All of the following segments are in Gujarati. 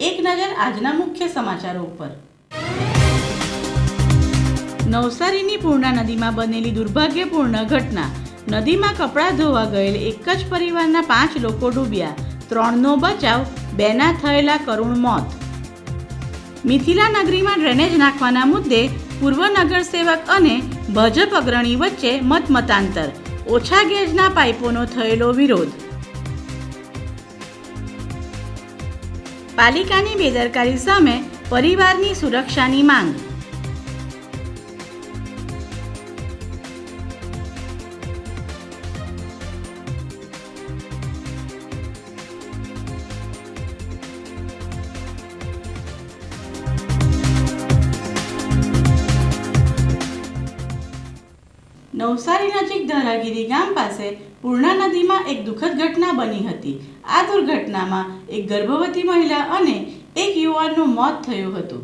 એક નજર આજના મુખ્ય સમાચારો ઉપર. નવસારીની પૂર્ણા નદીમાં બનેલી દુર્ભાગ્યપૂર્ણ ઘટના. નદીમાં કપડાં ધોવા ગયેલ એક જ પરિવારના પાંચ લોકો ડૂબ્યા. ત્રણનો બચાવ, બેના થયેલા કરુણ મોત. મિથિલા નગરીમાં ડ્રેનેજ નાખવાના મુદ્દે પૂર્વ નગરસેવક અને ભાજપ અગ્રણી વચ્ચે મતમતાંતર. ઓછા ગેજના પાઇપોનો થયેલો વિરોધ. પાલિકાની બેદરકારી સામે પરિવારની સુરક્ષાની માંગ. નવસારી નજીક ધરાગીરી ગામ પાસે પૂર્ણા નદીમાં એક દુઃખદ ઘટના બની હતી. આ દુર્ઘટનામાં એક ગર્ભવતી મહિલા અને એક યુવાનનું મોત થયું હતું.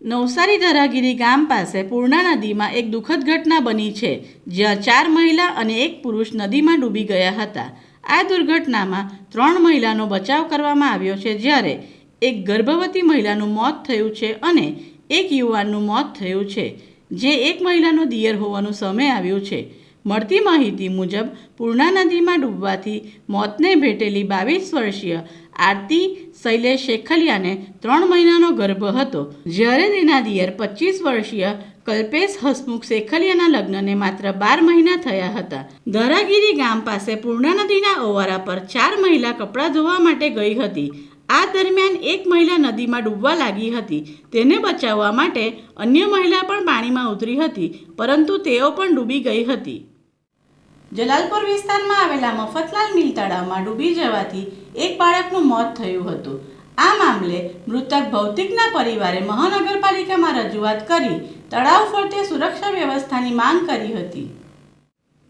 નવસારી ધરાગીરી ગામ પાસે પૂર્ણા નદીમાં એક દુઃખદ ઘટના બની છે, જ્યાં ચાર મહિલા અને એક પુરુષ નદીમાં ડૂબી ગયા હતા. આ દુર્ઘટનામાં ત્રણ મહિલાનો બચાવ કરવામાં આવ્યો છે, જ્યારે એક ગર્ભવતી મહિલાનું મોત થયું છે અને એક યુવાનનું મોત થયું છે. જે એક મહિલાનો દિયર હોવાનું સામે આવ્યું છે. મળતી માહિતી મુજબ, પૂર્ણા નદીમાં ડૂબવાથી મોતને ભેટેલી બાવીસ વર્ષીય આરતી શૈલેષ શેખલિયાને ત્રણ મહિનાનો ગર્ભ હતો. જ્યારે તેના દિયર પચીસ વર્ષીય કલ્પેશ હસમુખ શેખલિયાના લગ્નને માત્ર બાર મહિના થયા હતા. ધરાગીરી ગામ પાસે પૂર્ણા નદીના ઓવારા પર ચાર મહિલા કપડાં ધોવા માટે ગઈ હતી. આ દરમિયાન એક મહિલા નદીમાં ડૂબવા લાગી હતી. તેને બચાવવા માટે અન્ય મહિલા પણ પાણીમાં ઉતરી હતી, પરંતુ તેઓ પણ ડૂબી ગઈ હતી. જલાલપુર વિસ્તારમાં આવેલા મફતલાલ મિલ તળાવમાં ડૂબી જવાથી એક બાળકનું મોત થયું હતું. આ મામલે મૃતક ભૌતિકના પરિવારે મહાનગરપાલિકામાં રજૂઆત કરી, તળાવ ફરતે સુરક્ષા વ્યવસ્થાની માંગ કરી હતી.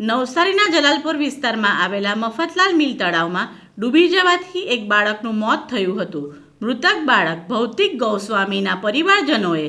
નવસારીના જલાલપુર વિસ્તારમાં આવેલા મફતલાલ મિલ તળાવમાં ડૂબી જવાથી એક બાળકનું મોત થયું હતું. મૃતક બાળક ભૌતિક ગૌસ્વામીના પરિવારજનોએ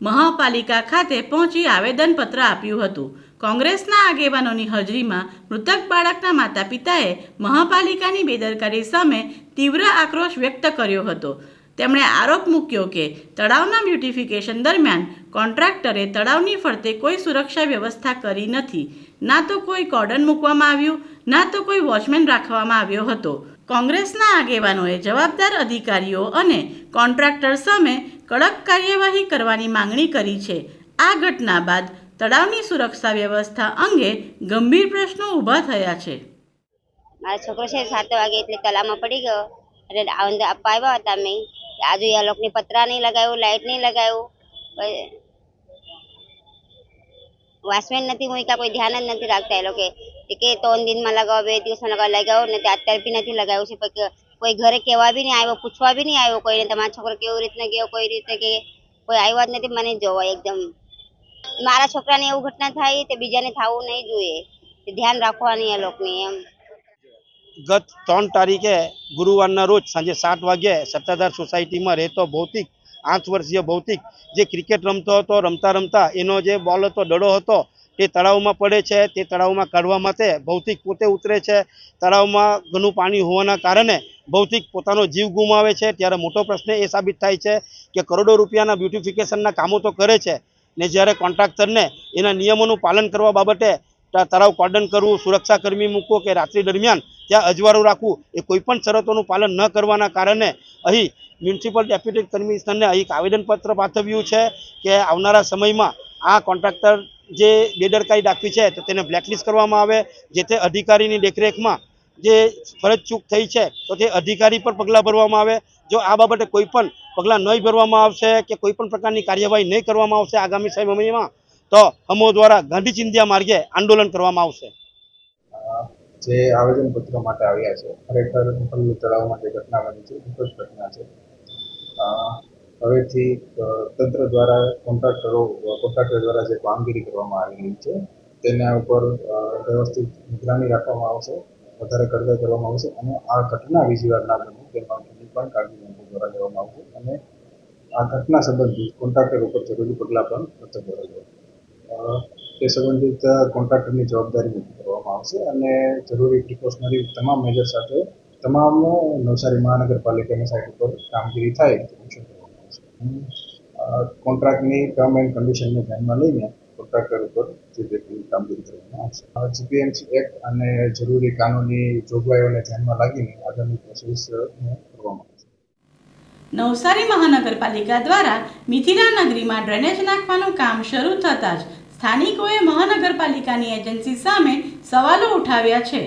મહાપાલિકા ખાતે પહોંચી આવેદનપત્ર આપ્યું હતું. કોંગ્રેસના આગેવાનોની હાજરીમાં મૃતક બાળકના માતા પિતાએ મહાપાલિકાની બેદરકારી સામે તીવ્ર આક્રોશ વ્યક્ત કર્યો હતો. તેમણે આરોપ મૂક્યો કે તળાવના બ્યુટિફિકેશન દરમિયાન કોન્ટ્રાક્ટરે તળાવની ફરતે કોઈ સુરક્ષા વ્યવસ્થા કરી નથી. ના તો કોઈ કોર્ડન મૂકવામાં આવ્યું ના તો કોઈ વોચમેન રાખવામાં આવ્યો હતો. કોંગ્રેસના આગેવાનોએ જવાબદાર અધિકારીઓ અને કોન્ટ્રાક્ટર સામે કડક કાર્યવાહી કરવાની માંગણી કરી છે. આ ઘટના બાદ તળાવની સુરક્ષા વ્યવસ્થા અંગે ગંભીર પ્રશ્નો ઊભા થયા છે. મારો છોકરો છે સાત વાગે એટલે તળાવમાં પડી ગયો. એટલે આવંદ આપવા આવ્યા હતા અમે આજુ આ લોકોને પતરા નહીં લગાવ્યું લાઇટ નહીં લગાવ્યું. વોચમેન નથી મૂક્યા કોઈ ધ્યાન જ નથી રાખતા એ લોકો. કે ત્રણ દિનમાં લગાવો, બે દિવસમાં લગાવો લગાવો ને અત્યારે બી નથી લગાવ્યું છે. કોઈ ઘરે કહેવા બી નહીં આવ્યો, પૂછવા બી નહીં આવ્યો કોઈને, તમારો છોકરો કેવી રીતના ગયો, કોઈ રીતે કે કોઈ આવ્યા જ નથી, મને જોવા એકદમ. મારા છોકરાને એવું ઘટના થાય તે બીજાને થવું નહીં જોઈએ. ધ્યાન રાખવાની એ લોકોની એમ. ગત ત્રણ તારીખે ગુરુવારના રોજ સાંજે સાત વાગ્યે સત્તાધાર સોસાયટીમાં રહેતો ભૌતિક, આઠ વર્ષીય ભૌતિક જે ક્રિકેટ રમતો હતો, રમતા રમતા એનો જે બોલ હતો, દડો હતો તે તળાવમાં પડે છે, તે તળાવમાં કાઢવા માટે ભૌતિક પોતે ઉતરે છે. તળાવમાં ઘણું પાણી હોવાના કારણે ભૌતિક પોતાનો જીવ ગુમાવે છે. ત્યારે મોટો પ્રશ્ન એ સાબિત થાય છે કે કરોડો રૂપિયાના બ્યુટિફિકેશનના કામો તો કરે છે ને જ્યારે કોન્ટ્રાક્ટરને એના નિયમોનું પાલન કરવા બાબતે તળાવ કોર્ડન કરવું, સુરક્ષા કર્મી મૂકવો કે રાત્રિ દરમિયાન ત્યાં અજવાળું રાખવું એ કોઈપણ શરતોનું પાલન ન કરવાના કારણે અહીં મ્યુનિસિપલ ડેપ્યુટી કમિશનરને એક આવેદનપત્ર પાઠવ્યું છે કે આવનારા સમયમાં આ કોન્ટ્રાક્ટર જે બેદરકારી દાખવી છે, તો તેને બ્લેકલિસ્ટ કરવામાં આવે જે તે અધિકારીની દેખરેખમાં જે ફરજ ચૂક થઈ છે, તો તે અધિકારી પર પગલાં ભરવામાં આવે. જો આ બાબતે કોઈ પણ પગલાં નહીં ભરવામાં આવશે કે કોઈ પણ પ્રકારની કાર્યવાહી નહીં કરવામાં આવશે આગામી સમય મહિનામાં, તો અમો દ્વારા ગાંધી ચિંધ્યા માર્ગે આંદોલન કરવામાં આવશે. જે આવેદનપત્ર માટે આવ્યા છે, ખરેખર ઘટના બની છે ઘટના છે. હવેથી તંત્ર દ્વારા કોન્ટ્રાક્ટરો, કોન્ટ્રાક્ટર દ્વારા જે કામગીરી કરવામાં આવી રહી છે, તેના ઉપર વ્યવસ્થિત નિગરાની રાખવામાં આવશે, વધારે કાર્યવાહી કરવામાં આવશે અને આ ઘટના બીજી વાર ના બને તે પણ કાળજી દ્વારા લેવામાં આવશે અને આ ઘટના સંબંધિત કોન્ટ્રાક્ટર ઉપર જરૂરી પગલાં પણ તંત્ર દ્વારા તે સંબંધિત કોન્ટ્રાક્ટરની જવાબદારી નક્કી કરવામાં આવશે અને જરૂરી પ્રિકોશનરી તમામ મેજર સાથે તમામ નવસારી મહાનગરપાલિકાની સાઇટ ઉપર કામગીરી થાય કોન્ટ્રાક્ટની ટર્મ એન્ડ કન્ડિશનને ધ્યાનમાં લઈને કોન્ટ્રાક્ટર ઉપર જે તે કામગીરી કરવામાં આવશે જીપીએમસી એક્ટ અને જરૂરી કાનૂની જોગવાઈઓને ધ્યાનમાં લાગીને આગળની પ્રોસેસ કરવામાં આવશે નવસારી મહાનગરપાલિકા દ્વારા મિથિલા નગરીમાં ડ્રેનેજ નાખવાનું કામ શરૂ થતાં જ સ્થાનિકોએ મહાનગરપાલિકાની એજન્સી સામે સવાલો ઉઠાવ્યા છે.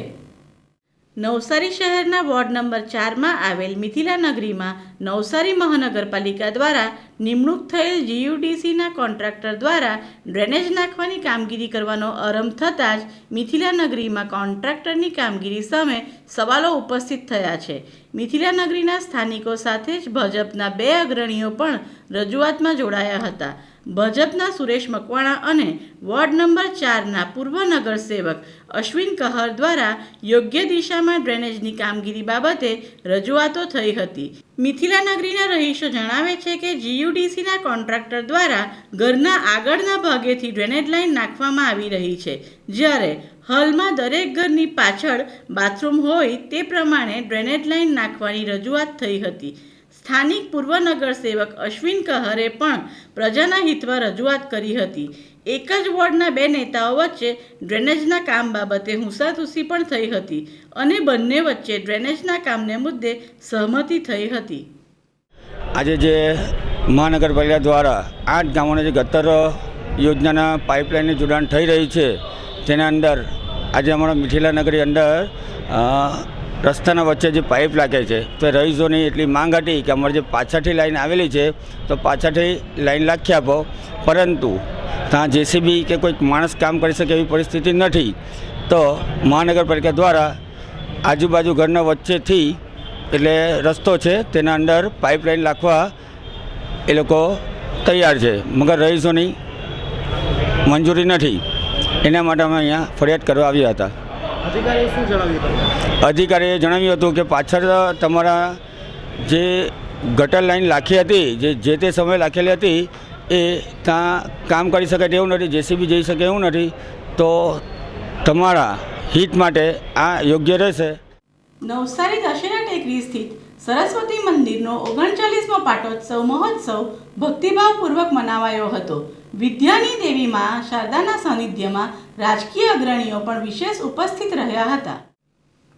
નવસારી શહેરના વોર્ડ નંબર ચારમાં આવેલ મિથિલા નગરીમાં નવસારી મહાનગરપાલિકા દ્વારા નિમણૂક થયેલ જીયુડીસીના કોન્ટ્રાક્ટર દ્વારા ડ્રેનેજ નાખવાની કામગીરી કરવાનો આરંભ થતાં જ મિથિલા નગરીમાં કોન્ટ્રાક્ટરની કામગીરી સામે સવાલો ઉપસ્થિત થયા છે. મિથિલા નગરીના સ્થાનિકો સાથે જ ભાજપના બે અગ્રણીઓ પણ રજૂઆતમાં જોડાયા હતા. ભાજપના સુરેશ મકવાણા અને વોર્ડ નંબર ચારના પૂર્વ નગરસેવક અશ્વિન કહર દ્વારા યોગ્ય દિશામાં ડ્રેનેજની કામગીરી બાબતે રજૂઆતો થઈ હતી. મિથિલા નગરીના રહીશો જણાવે છે કે જીયુડીસીના કોન્ટ્રાક્ટર દ્વારા ઘરના આગળના ભાગેથી ડ્રેનેજ લાઇન નાખવામાં આવી રહી છે. જ્યારે હાલમાં દરેક ઘરની પાછળ બાથરૂમ હોય તે પ્રમાણે ડ્રેનેજ લાઇન નાખવાની રજૂઆત થઈ હતી. સ્થાનિક પૂર્વ નગરસેવક અશ્વિન કહરે પણ પ્રજાના હિતમાં રજૂઆત કરી હતી. એક જ વોર્ડના બે નેતાઓ વચ્ચે ડ્રેનેજના કામ બાબતે હુંસાતુસી પણ થઈ હતી અને બંને વચ્ચે ડ્રેનેજના કામને મુદ્દે સહમતિ થઈ હતી. આજે જે મહાનગરપાલિકા દ્વારા આઠ ગામોને જે ગતર યોજનાના પાઇપલાઇનનું જોડાણ થઈ રહ્યું છે, તેના અંદર આજે અમારા મિથિલા નગરી અંદર રસ્તાના વચ્ચે જે પાઇપ લાગે છે, તો રહીશોની એટલી માંગ હતી કે અમારે જે પાછળથી લાઈન આવેલી છે, તો પાછળથી લાઈન લાખી આપો. પરંતુ ત્યાં જેસીબી કે કોઈક માણસ કામ કરી શકે એવી પરિસ્થિતિ નથી. તો મહાનગરપાલિકા દ્વારા આજુબાજુ ઘરના વચ્ચેથી એટલે રસ્તો છે, તેના અંદર પાઇપલાઇન લાખવા એ લોકો તૈયાર છે. મગર રહીશોની મંજૂરી નથી. એના માટે અમે અહીંયા ફરિયાદ કરવા આવ્યા હતા. અધિકારીએ જણાવ્યું હતું કે પાછળ તમારા જે ગટર લાઈન લાખી હતી જે જે તે સમયે લાખેલી હતી એ ત્યાં કામ કરી શકે તેવું નથી જેસીબી જઈ શકે એવું નથી તો તમારા હિત માટે આ યોગ્ય રહેશે. નવસારી દશેરા ટેકરી સ્થિત સરસ્વતી મંદિરનો ઓગણચાલીસમો પાટોત્સવ મહોત્સવ ભક્તિભાવપૂર્વક મનાવાયો હતો. વિદ્યાની દેવીમાં શારદાના સાનિધ્યમાં રાજકીય અગ્રણીઓ પણ વિશેષ ઉપસ્થિત રહ્યા હતા.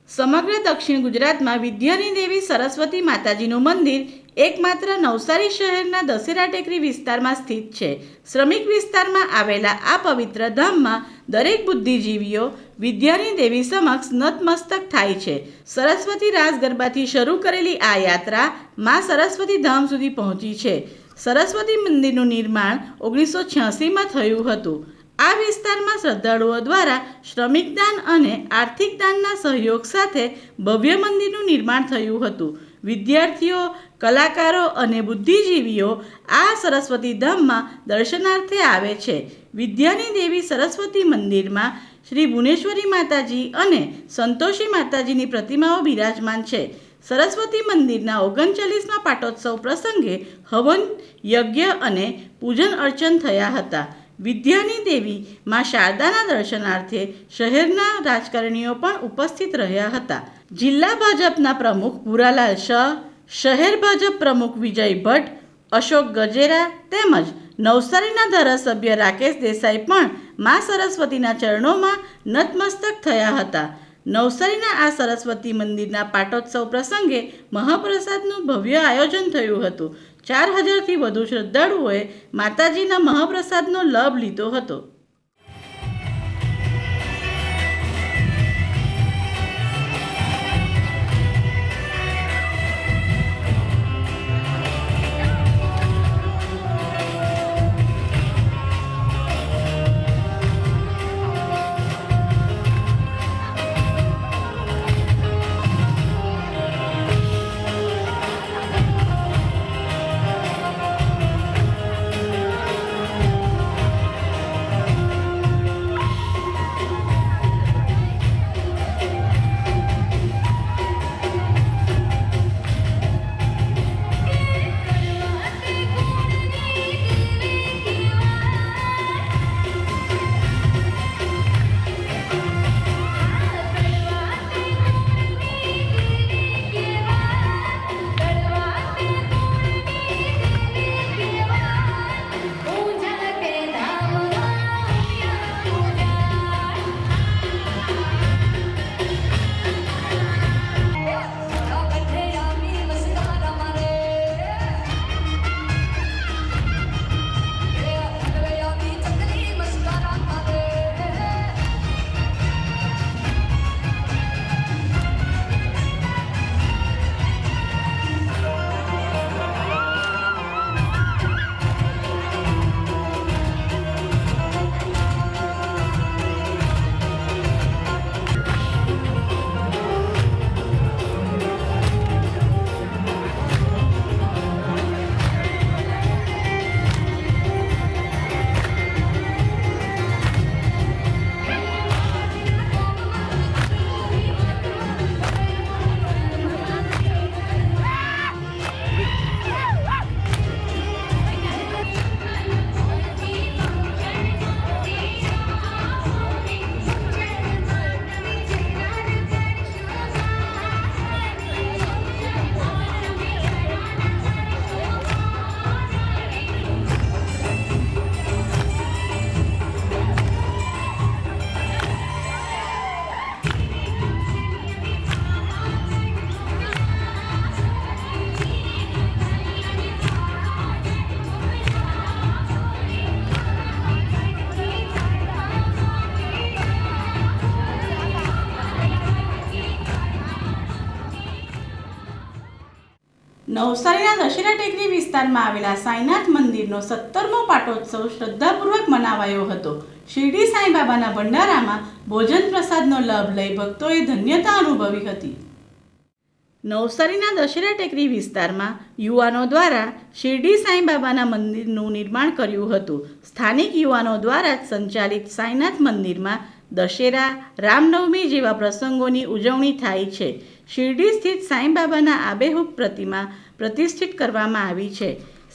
સમગ્ર દક્ષિણ ગુજરાતમાં વિદ્યાની દેવી સરસ્વતી માતાજીનું મંદિર એકમાત્ર નવસારી શહેરના દશેરા ટેકરી વિસ્તારમાં સ્થિત છે. શ્રમિક વિસ્તારમાં આવેલા આ પવિત્ર ધામમાં દરેક બુદ્ધિજીવીઓ વિદ્યાની દેવી સમક્ષ નતમસ્તક થાય છે. સરસ્વતી રાસ ગરબાથી શરૂ કરેલી આ યાત્રા મા સરસ્વતી ધામ સુધી પહોંચી છે. સરસ્વતી મંદિરનું નિર્માણ ઓગણીસો છ્યાસીમાં થયું હતું. આ વિસ્તારમાં શ્રદ્ધાળુઓ દ્વારા શ્રમિક દાન અને આર્થિક દાનના સહયોગ સાથે ભવ્ય મંદિરનું નિર્માણ થયું હતું. વિદ્યાર્થીઓ, કલાકારો અને બુદ્ધિજીવીઓ આ સરસ્વતી ધામમાં દર્શનાર્થે આવે છે. વિદ્યાની દેવી સરસ્વતી મંદિરમાં શ્રી ભુવનેશ્વરી માતાજી અને સંતોષી માતાજીની પ્રતિમાઓ બિરાજમાન છે. સરસ્વતી મંદિરના ઓગણચાલીસમાં પાટોત્સવ પ્રસંગે હવન, યજ્ઞ અને પૂજન અર્ચન થયા હતા. વિદ્યાની દેવી માં શારદાના દર્શનાર્થે શહેરના રાજકારણીઓ પણ ઉપસ્થિત રહ્યા હતા. જિલ્લા ભાજપના પ્રમુખ ભૂરાલાલ શાહ, શહેર ભાજપ પ્રમુખ વિજય ભટ્ટ, અશોક ગજેરા તેમજ નવસારીના ધારાસભ્ય રાકેશ દેસાઈ પણ મા સરસ્વતીના ચરણોમાં નતમસ્તક થયા હતા. નવસારીના આ સરસ્વતી મંદિરના પાટોત્સવ પ્રસંગે મહાપ્રસાદનું ભવ્ય આયોજન થયું હતું. ચાર હજારથી વધુ શ્રદ્ધાળુઓએ માતાજીના મહાપ્રસાદનો લાભ લીધો હતો. નવસારીના દશેરા ટેકરી વિસ્તારમાં આવેલા સાંઈનાથ મંદિરનો સત્તરમો પાટોત્સવ શ્રદ્ધાપૂર્વક મનાવાયો હતો. શિરડી સાંઈબાબાના ભંડારામાં ભોજન પ્રસાદનો લાભ લઈ ભક્તોએ ધન્યતા અનુભવી હતી. નવસારીના દશેરા ટેકરી વિસ્તારમાં યુવાનો દ્વારા શિરડી સાંઈબાબાના મંદિરનું નિર્માણ કર્યું હતું. સ્થાનિક યુવાનો દ્વારા સંચાલિત સાંઈનાથ મંદિરમાં દશેરા, રામનવમી જેવા પ્રસંગોની ઉજવણી થાય છે. શિરડી સ્થિત સાંઈબાબાના આબેહૂબ પ્રતિમા પ્રતિષ્ઠિત કરવામાં આવી છે.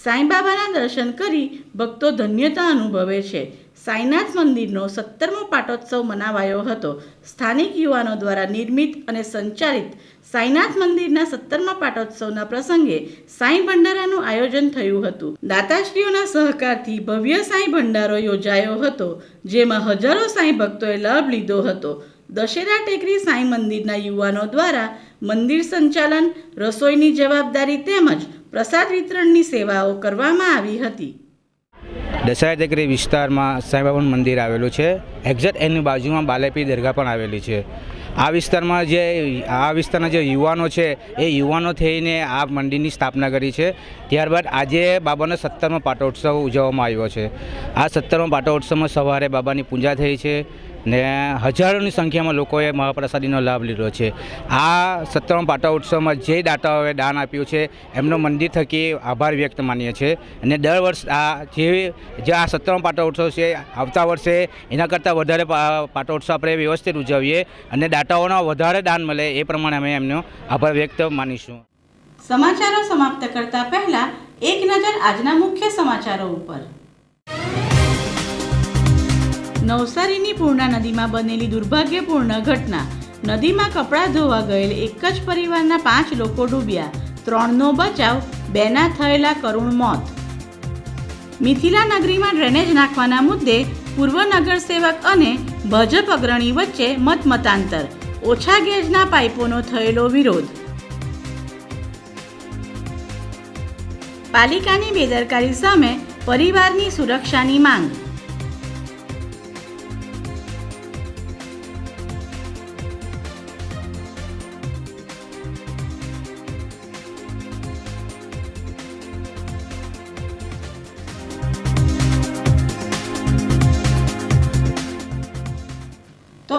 સાંઈબાબાના દર્શન કરી ભક્તો ધન્યતા અનુભવે છે. સાંઈનાથ મંદિરનો સત્તરમો પાટોત્સવ મનાવાયો હતો. સ્થાનિક યુવાનો દ્વારા નિર્મિત અને સંચાલિત સાંઈનાથ મંદિરના સત્તરમા પાટોત્સવના પ્રસંગે સાંઈ ભંડારાનું આયોજન થયું હતું. દાતાશ્રીઓના સહકારથી ભવ્ય સાંઈ ભંડારો યોજાયો હતો, જેમાં હજારો સાંઈ ભક્તોએ લાભ લીધો હતો. દશેરા ટેકરી સાંઈ મંદિરના યુવાનો દ્વારા મંદિર સંચાલન, રસોઈની જવાબદારી તેમજ પ્રસાદ વિતરણની સેવાઓ કરવામાં આવી હતી. ટેકરી વિસ્તારમાં સાંઈબાબાનું મંદિર આવેલું છે. એક્ઝેક્ટ એની બાજુમાં બાલેપી દરગાહ પણ આવેલી છે. આ વિસ્તારમાં જે આ વિસ્તારના જે યુવાનો છે, એ યુવાનો થઈને આ મંદિરની સ્થાપના કરી છે. ત્યારબાદ આજે બાબાનો સત્તરમો પાટોત્સવ ઉજવવામાં આવ્યો છે. આ સત્તરમો પાટોત્સવમાં સવારે બાબાની પૂજા થઈ છે ને હજારોની સંખ્યામાં લોકોએ મહાપ્રસાદીનો લાભ લીધો છે. આ સત્તરમ પાટા ઉત્સવમાં જે દાતાઓએ દાન આપ્યું છે, એમનો મંદિર થકી આભાર વ્યક્ત માનીએ છીએ. અને દર વર્ષ આ જે જે આ સત્તરમ પાટા ઉત્સવ છે, આવતા વર્ષે એના કરતાં વધારે પાટોત્સવ આપણે વ્યવસ્થિત ઉજવીએ અને દાતાઓનો વધારે દાન મળે એ પ્રમાણે અમે એમનો આભાર વ્યક્ત માનીશું. સમાચારો સમાપ્ત કરતા પહેલા એક નજર આજના મુખ્ય સમાચારો ઉપર. નવસારીની પૂર્ણા નદીમાં બનેલી દુર્ભાગ્યપૂર્ણ ઘટના. નદીમાં કપડાં ધોવા ગયેલ એક જ પરિવારના પાંચ લોકો ડૂબ્યા. ત્રણનો બચાવ, બેના થયેલા કરુણ મોત. મિથિલા નગરીમાં ડ્રેનેજ નાખવાના મુદ્દે પૂર્વ નગરસેવક અને ભાજપ અગ્રણી વચ્ચે મતમતાંતર. ઓછા ગેજના પાઇપોનો થયેલો વિરોધ. પાલિકાની બેદરકારી સામે પરિવારની સુરક્ષાની માંગ.